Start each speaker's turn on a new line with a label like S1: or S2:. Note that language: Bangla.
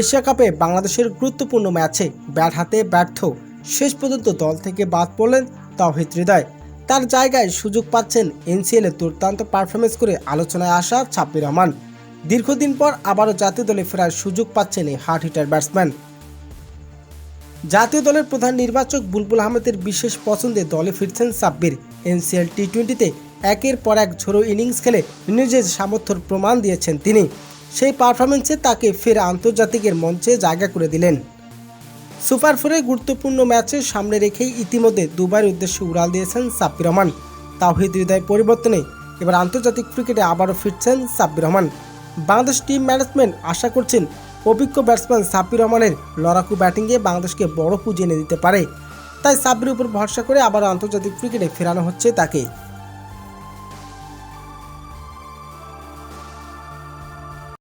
S1: এশিয়া কাপে বাংলাদেশের গুরুত্বপূর্ণ ম্যাচে ব্যাট হাতে ব্যর্থ শেষ পর্যন্ত দল থেকে বাদ পড়লেন তাওহিদ হৃদয়। তার জায়গায় সুযোগ পাচ্ছেন এনসিএলে দুর্দান্ত পারফরমেন্স করে আলোচনায় আসা ছাব্বির রহমান। দীর্ঘদিন পর আবারও জাতীয় দলে ফেরার সুযোগ পাচ্ছেন এই হার্ট হিটার ব্যাটসম্যান জাতীয় দলের প্রধান নির্বাচক বুলবুল আহমেদের বিশেষ পছন্দে দলে ফিরছেন সাব্বির এনসিএল টি টোয়েন্টিতে একের পর এক ঝোড়ো ইনিংস খেলে নিজের সামর্থ্যর প্রমাণ দিয়েছেন তিনি। সেই পারফরমেন্সে তাকে ফের আন্তর্জাতিকের মঞ্চে জায়গা করে দিলেন। সুপার ফোরে গুরুত্বপূর্ণ ম্যাচে সামনে রেখেই ইতিমধ্যে দুবাইয়ের উদ্দেশ্যে উড়াল দিয়েছেন সাব্বির রহমান। তাওহিদ হৃদয় পরিবর্তনে এবার আন্তর্জাতিক ক্রিকেটে আবারও ফিরছেন সাব্বির রহমান। বাংলাদেশ টিম ম্যানেজমেন্ট আশা করছেন অভিজ্ঞ ব্যাটসম্যান সাব্বির রহমানের লড়াকু ব্যাটিংয়ে বাংলাদেশকে বড় পুঁজি এনে দিতে পারে। তাই সাব্বির উপর ভরসা করে আবারও আন্তর্জাতিক ক্রিকেটে ফেরানো হচ্ছে তাকে।